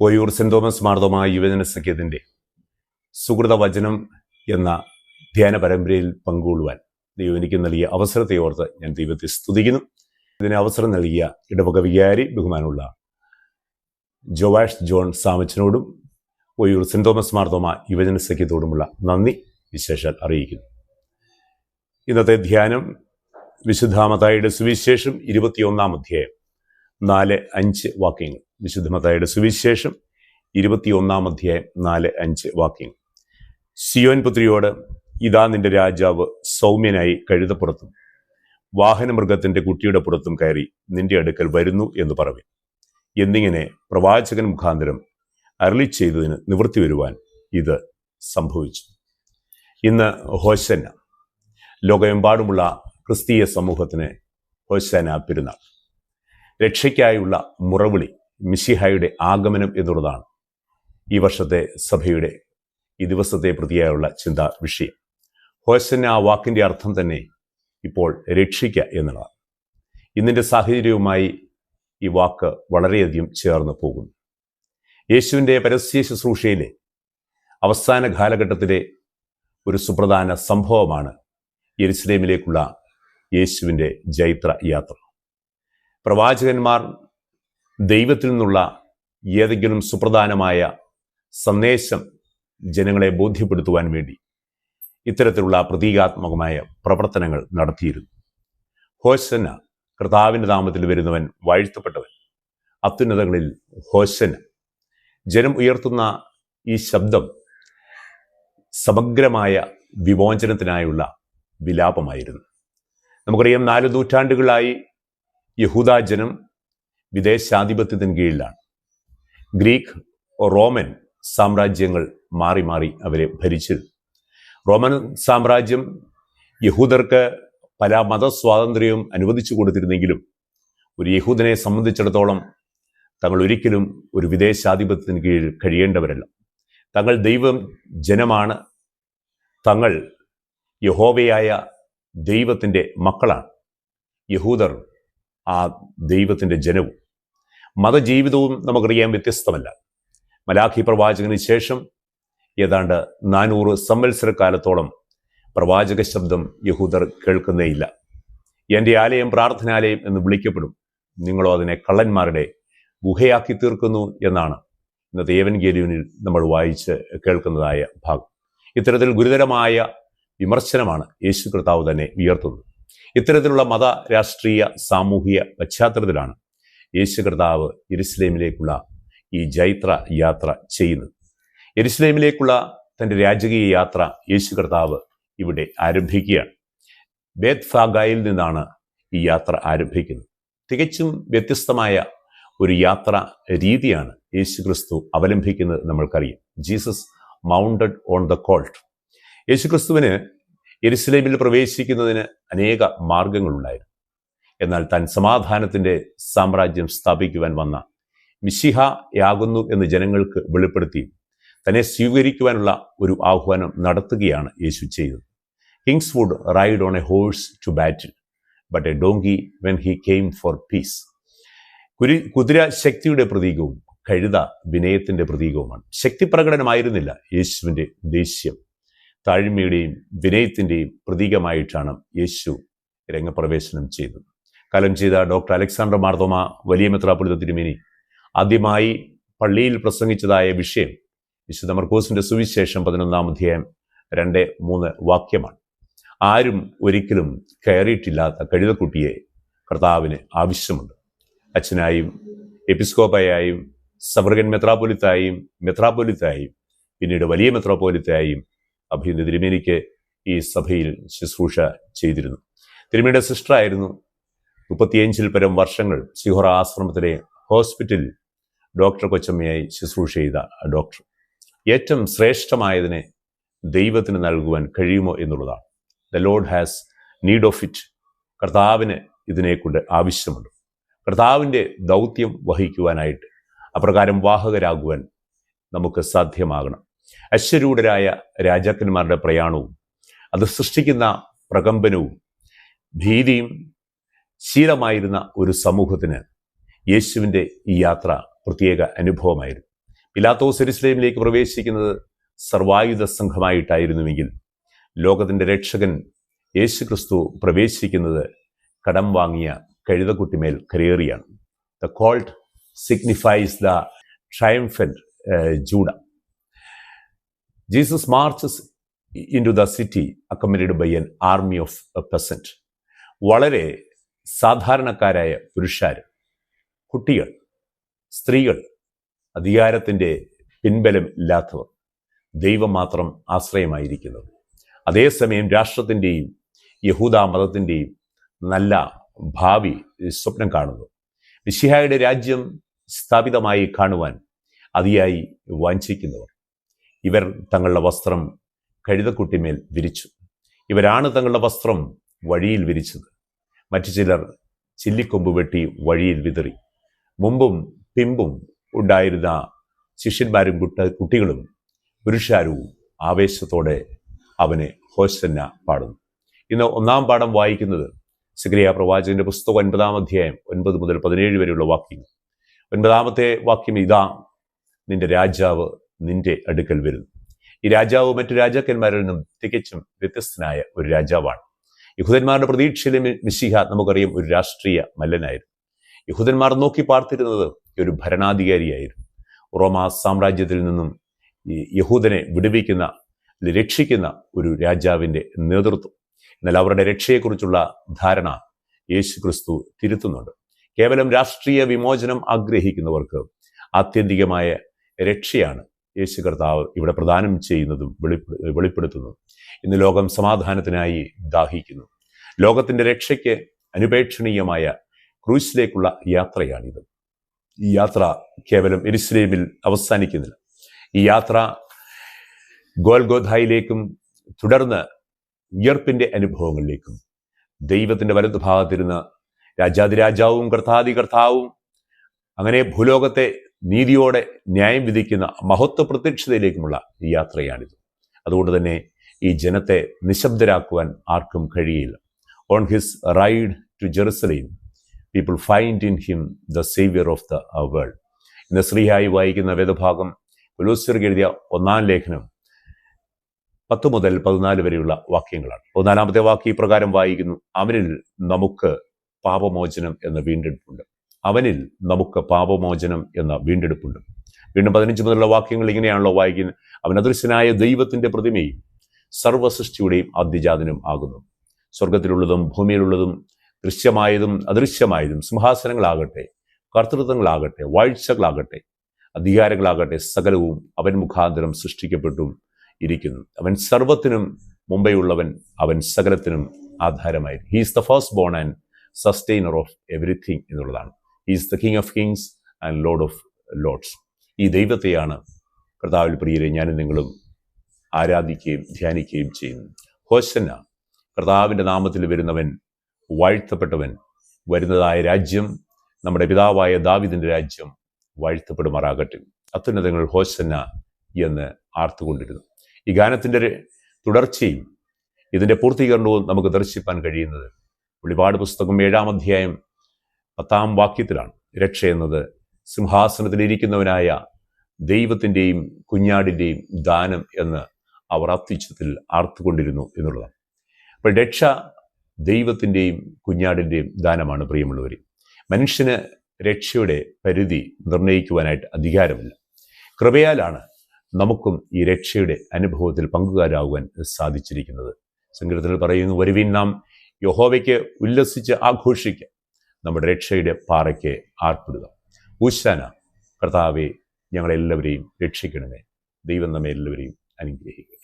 Oyoor saint Thomas Marthoma യുവജന സംഖ്യത്തിന്റെ സുഹൃത വചനം എന്ന ധ്യാന പരമ്പരയിൽ പങ്കുകൊള്ളുവാൻ ദൈവം എനിക്ക് നൽകിയ അവസരത്തെ ഓർത്ത് ഞാൻ ദൈവത്തെ സ്തുതിക്കുന്നു. ഇതിന് അവസരം നൽകിയ ഇടവക വികാരി ബഹുമാനുള്ള ജോവാഷ് ജോൺ സാമച്ചനോടും ഒയൂർ സെന്റ് തോമസ് മാർത്തോമ യുവജന സഖ്യത്തോടുമുള്ള നന്ദി വിശേഷാൽ അറിയിക്കുന്നു. ഇന്നത്തെ ധ്യാനം വിശുദ്ധാമതായുടെ സുവിശേഷം ഇരുപത്തിയൊന്നാം അധ്യായം നാല് അഞ്ച് വാക്യങ്ങൾ. വിശുദ്ധമതായുടെ സുവിശേഷം ഇരുപത്തിയൊന്നാം അധ്യായം നാല് അഞ്ച് വാക്യങ്ങൾ. സിയോൻ പുത്രിയോട് ഇതാ നിന്റെ രാജാവ് സൗമ്യനായി കഴുതപ്പുറത്തും വാഹനമൃഗത്തിന്റെ കുട്ടിയുടെ പുറത്തും കയറി നിന്റെ അടുക്കൽ വരുന്നു എന്ന് പറവി എന്നിങ്ങനെ പ്രവാചകൻ മുഖാന്തരം അരളി ചെയ്തതിന് നിവൃത്തി വരുവാൻ ഇത് സംഭവിച്ചു. ഇന്ന് ഹോശന്ന ലോകമെമ്പാടുമുള്ള ക്രിസ്തീയ സമൂഹത്തിന് ഹോശന പെരുന്നാൾ. രക്ഷയ്ക്കായുള്ള മുറവിളി മിശിഹായുടെ ആഗമനം എന്നുള്ളതാണ് ഈ വർഷത്തെ സഭയുടെ ഈ ദിവസത്തെ പ്രതിയായുള്ള ചിന്താ വിഷയം. ഹോസന്ന ആ വാക്കിന്റെ അർത്ഥം തന്നെ ഇപ്പോൾ രക്ഷിക്കുക എന്നുള്ളതാണ്. ഇന്നിന്റെ സാഹചര്യവുമായി ഈ വാക്ക് വളരെയധികം ചേർന്ന് പോകുന്നു. യേശുവിന്റെ പരസ്യ ശുശ്രൂഷയിലെ അവസാന കാലഘട്ടത്തിലെ ഒരു സുപ്രധാന സംഭവമാണ് യെരുസലേമിലേക്കുള്ള യേശുവിന്റെ ജൈത്ര യാത്ര പ്രവാചകന്മാർ ദൈവത്തിൽ നിന്നുള്ള ഏതെങ്കിലും സുപ്രധാനമായ സന്ദേശം ജനങ്ങളെ ബോധ്യപ്പെടുത്തുവാൻ വേണ്ടി ഇത്തരത്തിലുള്ള പ്രതീകാത്മകമായ പ്രവർത്തനങ്ങൾ നടത്തിയിരുന്നു. ഹോശന കർത്താവിന്റെ നാമത്തിൽ വരുന്നവൻ വാഴ്ത്തപ്പെട്ടവൻ. അത്യുന്നതകളിൽ ഹോശന. ജനം ഉയർത്തുന്ന ഈ ശബ്ദം സമഗ്രമായ വിമോചനത്തിനായുള്ള വിലാപമായിരുന്നു. നമുക്കറിയാം നാല് നൂറ്റാണ്ടുകളായി യഹൂദ ജനം വിദേശാധിപത്യത്തിന് കീഴിലാണ്. ഗ്രീക്ക് റോമൻ സാമ്രാജ്യങ്ങൾ മാറി മാറി അവരെ ഭരിച്ചിരുന്നു റോമൻ സാമ്രാജ്യം യഹൂദർക്ക് പല മതസ്വാതന്ത്ര്യവും അനുവദിച്ചു കൊടുത്തിരുന്നെങ്കിലും ഒരു യഹൂദനെ സംബന്ധിച്ചിടത്തോളം തങ്ങൾ ഒരിക്കലും ഒരു വിദേശാധിപത്യത്തിന് കീഴിൽ കഴിയേണ്ടവരല്ല. തങ്ങൾ ദൈവം ജനമാണ്. തങ്ങൾ യഹോവയായ ദൈവത്തിന്റെ മക്കളാണ്. യഹൂദർ ആ ദൈവത്തിന്റെ ജനവും. മതജീവിതവും നമുക്കറിയാൻ വ്യത്യസ്തമല്ല. മലാഖി പ്രവാചകന് ശേഷം ഏതാണ്ട് നാനൂറ് സംവത്സര കാലത്തോളം പ്രവാചക ശബ്ദം യഹൂദർ കേൾക്കുന്നേയില്ല. എന്റെ ആലയം പ്രാർത്ഥനാലയം എന്ന് വിളിക്കപ്പെടും. നിങ്ങളോ അതിനെ കള്ളന്മാരുടെ ഗുഹയാക്കി തീർക്കുന്നു എന്നാണ് ഇന്നത്തെ ഏവൻ ഏവൻഗേലിയനിൽ നമ്മൾ വായിച്ച് കേൾക്കുന്നതായ ഭാഗം. ഇത്തരത്തിൽ ഗുരുതരമായ വിമർശനമാണ് യേശു കർത്താവ് തന്നെ ഉയർത്തുന്നത് ഇത്തരത്തിലുള്ള മത രാഷ്ട്രീയ സാമൂഹിക പശ്ചാത്തലത്തിലാണ് യേശു കർത്താവ് ഇരുസ്ലേമിലേക്കുള്ള ഈ ജൈത്ര യാത്ര ചെയ്യുന്നത്. എരുസ്ലേമിലേക്കുള്ള തന്റെ രാജകീയ യാത്ര യേശു കർത്താവ് ഇവിടെ ആരംഭിക്കുകയാണ്. ബേത് ഫാഗായിൽ നിന്നാണ് ഈ യാത്ര ആരംഭിക്കുന്നത്. തികച്ചും വ്യത്യസ്തമായ ഒരു യാത്ര രീതിയാണ് യേശു ക്രിസ്തു അവലംബിക്കുന്നത് നമ്മൾക്കറിയാം. Jesus mounted on the colt. യേശു ക്രിസ്തുവിന് എരുസലേമിൽ പ്രവേശിക്കുന്നതിന് അനേക മാർഗങ്ങളുണ്ടായിരുന്നു. എന്നാൽ താൻ സമാധാനത്തിന്റെ സാമ്രാജ്യം സ്ഥാപിക്കുവാൻ വന്ന മിശിഹയാകുന്നു എന്ന് ജനങ്ങൾക്ക് വെളിപ്പെടുത്തി തന്നെ സ്വീകരിക്കുവാനുള്ള ഒരു ആഹ്വാനം നടത്തുകയാണ് യേശു ചെയ്തത്. Kings wood ride on a horse to battle but a donkey when he came for peace. കുരി കുതിര ശക്തിയുടെ പ്രതീകവും കഴുത വിനയത്തിന്റെ പ്രതീകവുമാണ്. ശക്തി പ്രകടനമായിരുന്നില്ല യേശുവിന്റെ ദേഷ്യം. താഴ്മയുടെയും വിനയത്തിന്റെയും പ്രതീകമായിട്ടാണ് യേശു രംഗപ്രവേശനം ചെയ്തത്. കലം ചെയ്ത ഡോക്ടർ അലക്സാണ്ടർ മാർത്തോമ വലിയ മെത്രാപൊളിത തിരുമേനി ആദ്യമായി പള്ളിയിൽ പ്രസംഗിച്ചതായ വിഷയം വിശുദ്ധ മർക്കോസിന്റെ സുവിശേഷം പതിനൊന്നാം അധ്യായം രണ്ട് മൂന്ന് വാക്യമാണ്. ആരും ഒരിക്കലും കയറിയിട്ടില്ലാത്ത കഴുതക്കുട്ടിയെ കർത്താവിന് ആവശ്യമുണ്ട്. അച്ഛനായും എപ്പിസ്കോപ്പയായും സബർഗൻ മെത്രാപ്പൊലിത്തായും മെത്രാപ്പൊലിത്തായും പിന്നീട് വലിയ മെത്രാപ്പൊലിത്തായും അഭിനന്ദ. തിരുമേനിക്ക് ഈ സഭയിൽ ശുശ്രൂഷ ചെയ്തിരുന്നു. തിരുമേനിയുടെ സിസ്റ്ററായിരുന്നു മുപ്പത്തിയഞ്ചിൽ പരം വർഷങ്ങൾ സിഹോറ ആശ്രമത്തിലെ ഹോസ്പിറ്റലിൽ ഡോക്ടർ കൊച്ചമ്മയായി ശുശ്രൂഷ ചെയ്ത ഡോക്ടർ. ഏറ്റവും ശ്രേഷ്ഠമായതിനെ ദൈവത്തിന് നൽകുവാൻ കഴിയുമോ എന്നുള്ളതാണ്. The lord has need of it കർത്താവിന് ഇതിനെക്കൊണ്ട് ആവശ്യമുണ്ട്. കർത്താവിന്റെ ദൗത്യം വഹിക്കുവാനായിട്ട് അപ്രകാരം വാഹകരാകുവാൻ നമുക്ക് സാധ്യമാകണം. അശ്വരൂഢരായ രാജാക്കന്മാരുടെ പ്രയാണവും അത് സൃഷ്ടിക്കുന്ന പ്രകമ്പനവും ഭീതിയും ശീലമായിരുന്ന ഒരു സമൂഹത്തിന് യേശുവിന്റെ ഈ യാത്ര പ്രത്യേക അനുഭവമായിരുന്നു. പിലാത്തോസ് എരുസലേമിലേക്ക് പ്രവേശിക്കുന്നത് സർവായുധ സംഘമായിട്ടായിരുന്നുവെങ്കിൽ ലോകത്തിന്റെ രക്ഷകൻ യേശു ക്രിസ്തു പ്രവേശിക്കുന്നത് കടം വാങ്ങിയ കഴുതക്കുട്ടിമേൽ കരേറിയാണ് the colt signifies the triumphant ജൂഡ Jesus into the city accompanied by an army of peasant വളരെ സാധാരണക്കാരായ പുരുഷാർ കുട്ടികൾ സ്ത്രീകൾ അധികാരത്തിന്റെ പിൻബലം ഇല്ലാത്തവർ ദൈവം മാത്രം ആശ്രയമായിരിക്കുന്നത് അതേസമയം രാഷ്ട്രത്തിന്റെയും യഹൂദ മതത്തിന്റെയും നല്ല ഭാവി സ്വപ്നം കാണുന്നു. മിശിഹായുടെ രാജ്യം സ്ഥാപിതമായി കാണുവാൻ അതിയായി വാഞ്ചിക്കുന്നവർ. ഇവർ തങ്ങളുടെ വസ്ത്രം കഴുതക്കുട്ടിമേൽ വിരിച്ചു. ഇവരാണ് തങ്ങളുടെ വസ്ത്രം വഴിയിൽ വിരിച്ചത്. മറ്റു ചിലർ ചില്ലിക്കൊമ്പ് വെട്ടി വഴിയിൽ വിതറി. മുമ്പും പിമ്പും ഉണ്ടായിരുന്ന ശിഷ്യന്മാരും കുട്ട കുട്ടികളും പുരുഷാരവും ആവേശത്തോടെ അവനെ ഹോസന്ന പാടുന്നു. ഇന്ന് ഒന്നാം പാഠം വായിക്കുന്നത് സിഗ്രിയ പ്രവാചകന്റെ പുസ്തകം ഒൻപതാം അധ്യായം ഒൻപത് മുതൽ പതിനേഴ് വരെയുള്ള വാക്യങ്ങൾ. ഒൻപതാമത്തെ വാക്യം ഇതാ നിന്റെ രാജാവ് നിന്റെ അടുക്കൽ വരുന്നു. ഈ രാജാവ് മറ്റു രാജാക്കന്മാരിൽ നിന്നും തികച്ചും വ്യത്യസ്തനായ ഒരു രാജാവാണ്. യഹൂദന്മാരുടെ പ്രതീക്ഷയിലെ മിശിഹ നമുക്കറിയാം ഒരു രാഷ്ട്രീയ മല്ലനായിരുന്നു. യഹൂദന്മാർ നോക്കി പാർത്തിരുന്നത് ഒരു ഭരണാധികാരിയായിരുന്നു. റോമാ സാമ്രാജ്യത്തിൽ നിന്നും ഈ യഹൂദനെ വിടുവിക്കുന്ന രക്ഷിക്കുന്ന ഒരു രാജാവിന്റെ നേതൃത്വം. എന്നാൽ അവരുടെ രക്ഷയെക്കുറിച്ചുള്ള ധാരണ യേശു ക്രിസ്തു തിരുത്തുന്നുണ്ട്. കേവലം രാഷ്ട്രീയ വിമോചനം ആഗ്രഹിക്കുന്നവർക്ക് ആത്യന്തികമായ രക്ഷയാണ് യേശു കർത്താവ് ഇവിടെ പ്രദാനം ചെയ്യുന്നതും വെളിപ്പെടു വെളിപ്പെടുത്തുന്നതും ഇന്ന് ലോകം സമാധാനത്തിനായി ദാഹിക്കുന്നു. ലോകത്തിന്റെ രക്ഷയ്ക്ക് അനുപേക്ഷണീയമായ ക്രൂസിലേക്കുള്ള യാത്രയാണിത്. ഈ യാത്ര കേവലം എരുസലേമിൽ അവസാനിക്കുന്നില്ല. ഈ യാത്ര ഗോൽഗോധായിലേക്കും തുടർന്ന് ഉയർപ്പിന്റെ അനുഭവങ്ങളിലേക്കും ദൈവത്തിന്റെ വലതു ഭാഗത്തിരുന്ന് രാജാതിരാജാവും കർത്താതി കർത്താവും അങ്ങനെ ഭൂലോകത്തെ നീതിയോടെ ന്യായം വിധിക്കുന്ന മഹത്വ പ്രത്യക്ഷതയിലേക്കുമുള്ള യാത്രയാണിത്. അതുകൊണ്ട് തന്നെ ഈ ജനത്തെ നിശബ്ദരാക്കുവാൻ ആർക്കും കഴിയില്ല. On his ride to Jerusalem people find in him the saviour of the world ഇന്ന് ശ്രീഹായി വായിക്കുന്ന വേദഭാഗം പുലോസ്യർക്ക് എഴുതിയ ഒന്നാം ലേഖനം പത്ത് മുതൽ പതിനാല് വരെയുള്ള വാക്യങ്ങളാണ്. പതിനാലാമത്തെ വാക്യ പ്രകാരം വായിക്കുന്നു. അവനിൽ നമുക്ക് പാപമോചനം എന്ന വീണ്ടെടുപ്പുണ്ട്. അവനിൽ നമുക്ക് പാപമോചനം എന്ന വീണ്ടെടുപ്പുണ്ട്. വീണ്ടും പതിനഞ്ച് മുതലുള്ള വാക്യങ്ങൾ ഇങ്ങനെയാണല്ലോ വായിക്കുന്നത്. അവൻ അദൃശ്യനായ ദൈവത്തിന്റെ പ്രതിമയും സർവസൃഷ്ടിയുടെയും ആദ്യജാതനും ആകുന്നു. സ്വർഗത്തിലുള്ളതും ഭൂമിയിലുള്ളതും ദൃശ്യമായതും അദൃശ്യമായതും സിംഹാസനങ്ങളാകട്ടെ കർത്തൃത്വങ്ങളാകട്ടെ വാഴ്ചകളാകട്ടെ അധികാരങ്ങളാകട്ടെ സകലവും അവൻ മുഖാന്തരം സൃഷ്ടിക്കപ്പെട്ടും ഇരിക്കുന്നു. അവൻ സർവത്തിനും മുമ്പേ ഉള്ളവൻ അവൻ സകലത്തിനും ആധാരമായി he's the first born and sustainer of everything എന്നുള്ളതാണ്. He's the king of kings and lord of lords ഈ ദൈവത്തെയാണ് കർത്താവിൽ പ്രിയരെ ഞാനും നിങ്ങളും ആരാധിക്കുകയും ധ്യാനിക്കുകയും ചെയ്യുന്നു ഹോസന്ന കർത്താവിന്റെ നാമത്തിൽ വരുന്നവൻ വാഴ്ത്തപ്പെട്ടവൻ വരുന്നതായ രാജ്യം നമ്മുടെ പിതാവായ ദാവിദിന്റെ രാജ്യം വാഴ്ത്തപ്പെടുമാറാകട്ടെ. അത്യുന്നതങ്ങൾ ഹോസന്ന എന്ന് ആർത്തുകൊണ്ടിരുന്നു. ഈ ഗാനത്തിന്റെ തുടർച്ചയും ഇതിന്റെ പൂർത്തീകരണവും നമുക്ക് ദർശിപ്പാൻ കഴിയുന്നത് വെളിപാട് പുസ്തകം ഏഴാം അധ്യായം പത്താം വാക്യത്തിലാണ്. രക്ഷ എന്നത് സിംഹാസനത്തിലിരിക്കുന്നവനായ ദൈവത്തിന്റെയും കുഞ്ഞാടിന്റെയും ദാനം എന്ന് അവർ അത്യുച്ചത്തിൽ ആർത്തുകൊണ്ടിരുന്നു എന്നുള്ളതാണ്. അപ്പോൾ രക്ഷ ദൈവത്തിന്റെയും കുഞ്ഞാടിന്റെയും ദാനമാണ് പ്രിയമുള്ളവർ മനുഷ്യന് രക്ഷയുടെ പരിധി നിർണയിക്കുവാനായിട്ട് അധികാരമില്ല. കൃപയാലാണ് നമുക്കും ഈ രക്ഷയുടെ അനുഭവത്തിൽ പങ്കുകാരാകുവാൻ സാധിച്ചിരിക്കുന്നത്. സംഗീതത്തിൽ പറയുന്നു വരുവിൻ നാം യഹോവയ്ക്ക് ഉല്ലസിച്ച് ആഘോഷിക്കുക നമ്മുടെ രക്ഷയുടെ പാറയ്ക്ക് ആർപ്പിടുക. ഊശാന കർത്താവെ ഞങ്ങളെല്ലാവരെയും രക്ഷിക്കണമേ. ദൈവം നമ്മെ എല്ലാവരെയും അനുഗ്രഹിക്കുക